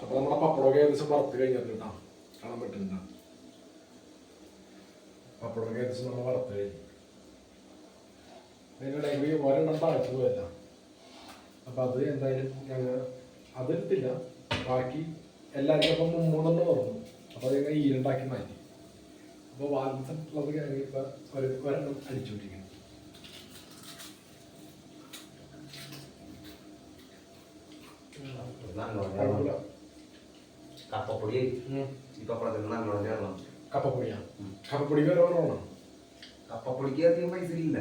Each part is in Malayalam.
അപ്പൊ നമ്മുടെ പപ്പടമൊക്കെ ഏകദേശം വറുത്ത് കഴിഞ്ഞിട്ടുണ്ട് കേട്ടോ. കാണാൻ പറ്റുന്നുണ്ടോ പപ്പടമൊക്കെ ഏകദേശം നമ്മൾ വറുത്ത് കഴിഞ്ഞു. അതിനിടയിൽ ഒരെണ്ണം താഴ്ത്തു പോയല്ല അപ്പൊ അത് എന്തായാലും ഞങ്ങൾ അതെടുത്തില്ല. ബാക്കി എല്ലാവരും അപ്പം മൂന്നെണ്ണം പറഞ്ഞു അപ്പൊ അത് ഞങ്ങൾ ഈരുണ്ടാക്കി മാറ്റി. അപ്പോൾ ബാലൻസ് ഉള്ളത് ഞങ്ങൾ ഇപ്പൊ ഒരു ഒരെണ്ണം അടിച്ചുകൊണ്ടിരിക്കുന്നു. കുഴപ്പമില്ല കപ്പപ്പൊടി ഇപ്പൊ നല്ലോണം ചേർണം കപ്പപ്പൊടിയാ? കപ്പപ്പൊടിക്ക് ഓർമ്മ കപ്പപ്പൊടിക്ക് അധികം പൈസ ഇല്ല.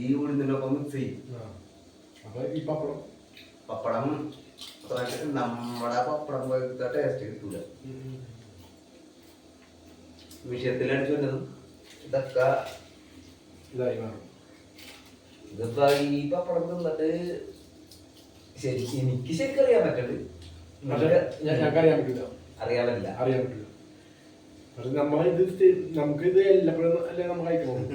ഈ ഉഴുന്നിന്റെ ഒപ്പം മിക്സ് ചെയ്യും. അപ്പൊ ഈ പപ്പടം? പപ്പടം നമ്മുടെ പപ്പടം പോലത്തെ ടേസ്റ്റ് കിട്ടൂല. വിഷയത്തിലടിച്ചു വന്നതും ഇതൊക്കെ ഇതായി മാറും. ഇതിപ്പോ ഈ പപ്പടം തിന്നിട്ട് ശരി എനിക്ക് ശരിക്കും അറിയാൻ ഞാൻ ഞങ്ങൾക്ക് അറിയാൻ പറ്റില്ല അറിയാൻ പറ്റില്ല അറിയാൻ പറ്റില്ല പക്ഷെ നമ്മളിത് സ്ഥി- നമുക്കിത് എല്ലാപ്പോഴും അല്ലേ നമ്മൾ കഴിക്കണം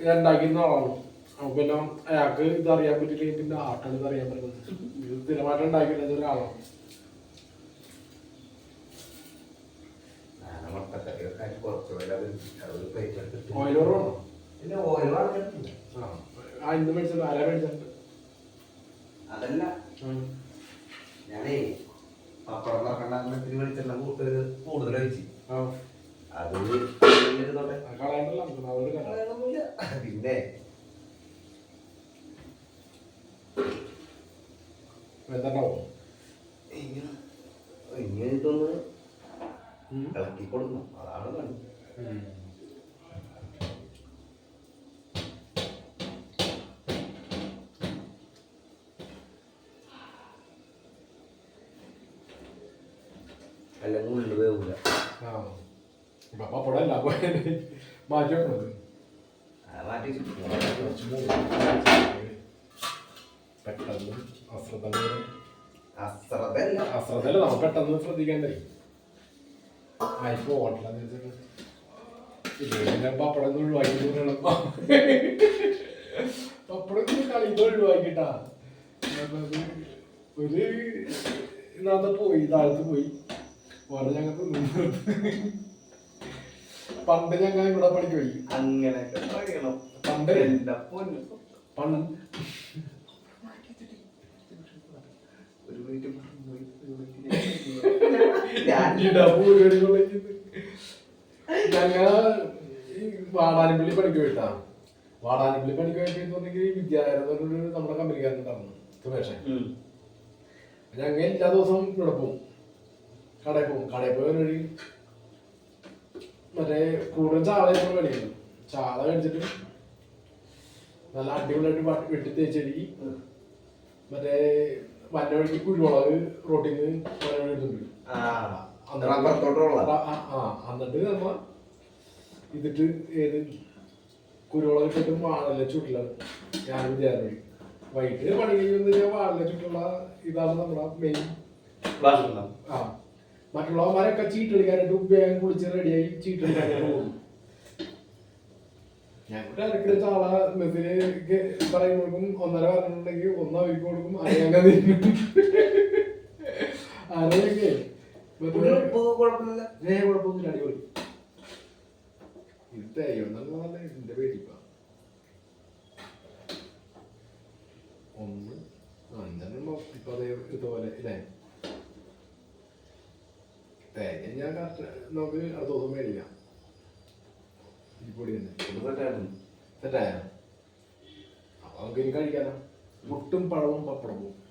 ഞാൻ ഉണ്ടാക്കുന്ന ആളാണ് നമുക്കെല്ലാം അയാൾക്ക് ഇത് അറിയാൻ പറ്റില്ലെങ്കിൽ പിന്നെ ആർക്കാണ് ഇത് അറിയാൻ പറ്റുന്നത്? ഇത് സ്ഥിരമായിട്ട് ഉണ്ടാക്കിയിട്ടുള്ള ഒരാളാണ്. അതല്ല. ഞാനേ പപ്പടം കറക്കണ്ടാക്കുന്നതിന് മേടിച്ചിട്ടുള്ള കൂട്ട് കൂടുതൽ കഴിച്ചു ആ. അത്. പിന്നെ ഇങ്ങനെ ഇതൊന്ന് ഇളക്കി കൊടുക്കണം. അതാണ് പണി. അല്ലെങ്കിൽ ഉള്ളു വേവൂല. ആ. പപ്പടമല്ല അപ്പൊ മാറ്റി വെക്കണത് അത് മാറ്റി പെട്ടെന്ന് അശ്രദ്ധ അശ്രദ്ധല്ല അശ്രദ്ധല്ല നമ്മൾ പെട്ടെന്ന് ശ്രദ്ധിക്കണ്ടേ ആയിപ്പോ ഹോട്ടലെന്ന് വെച്ചിട്ട് ഇതിന്റെ പപ്പടം ഒഴിവാക്കി പപ്പടം കളിക്ക് ഒഴിവാക്കിട്ടാ ഒരു ഇന്നത്തെ പോയി താഴത്ത് പോയി. ഓരോ ഞങ്ങൾക്ക് പണ്ട് ഞങ്ങൾ ഇവിടെ പണിക്ക് പോയി അങ്ങനെ പറയണം. പണ്ട്? പണ്ട്? ഒരു മിനിറ്റ് മറന്നുപോയി. ഒരു മിനിറ്റ് ഞാൻ ഞങ്ങ വാടാനപ്പള്ളി പണിക്ക് പോയിട്ടാ വാടാനപ്പള്ളി പണിക്ക് പോയിട്ടുണ്ടെങ്കിൽ എന്നൊരു നമ്മുടെ കമ്പനിക്കാരനുണ്ടായിരുന്നു സുമേഷൻ ഞങ്ങൾ ഞങ്ങ എല്ലാ ദിവസവും ഇവിടെ പോകും. കടയിൽ പോകും. കടയിൽ പോയ വഴി മറ്റേ കൂടുതൽ ചാള ഇപ്പോൾ മേടിക്കുന്നു ചാള കഴിച്ചിട്ട് നല്ല അടിപൊളിയായിട്ട് വട്ടി- തേച്ചടി. മറ്റേ വന്ന വഴിക്ക് കുരുമുളക് റോട്ടിൽ നിന്ന് വന്ന വഴി എടുത്തുണ്ട് എന്നിട്ട് നമ്മ ഇതിട്ട് ഏത് കുരുമുളക് ഇട്ടിട്ട് വാഴല ചുട്ടിലാണ്. ഞാൻ വിചാരിച്ചു. വൈകിട്ട് പണി കഴിയുമ്പോൾ വാഴല ചുട്ടുള്ള ഇതാണ് നമ്മുടെ മെയിൻ ആ. മറ്റുള്ളവന്മാരൊക്കെ ചീട്ടെടുക്കാനായിട്ട് വേഗം കുളിച്ച് റെഡിയായി പോകും ഞങ്ങളുടെ മെസ്സിന് പറയും കൊടുക്കും ഒന്നര പറഞ്ഞിട്ടുണ്ടെങ്കിൽ ഒന്ന് അവർക്ക് കൊടുക്കും അറിയാൻ കുഴപ്പമൊന്നുമില്ല. അടിപൊളി. ഇത് പേടിപ്പാ ഒന്ന് അഞ്ചെണ്ണം ഇപ്പൊ അതേ ഇതുപോലെ ഇല്ലേ തേങ്ങ. ഞാൻ നമുക്ക് അടുത്ത ദിവസം മേടിക്കാം. ഈ പൊടി തന്നെ. സെറ്റായിരുന്നു. സെറ്റായ അപ്പൊ നമുക്ക് ഇനി പഴവും പപ്പടവും.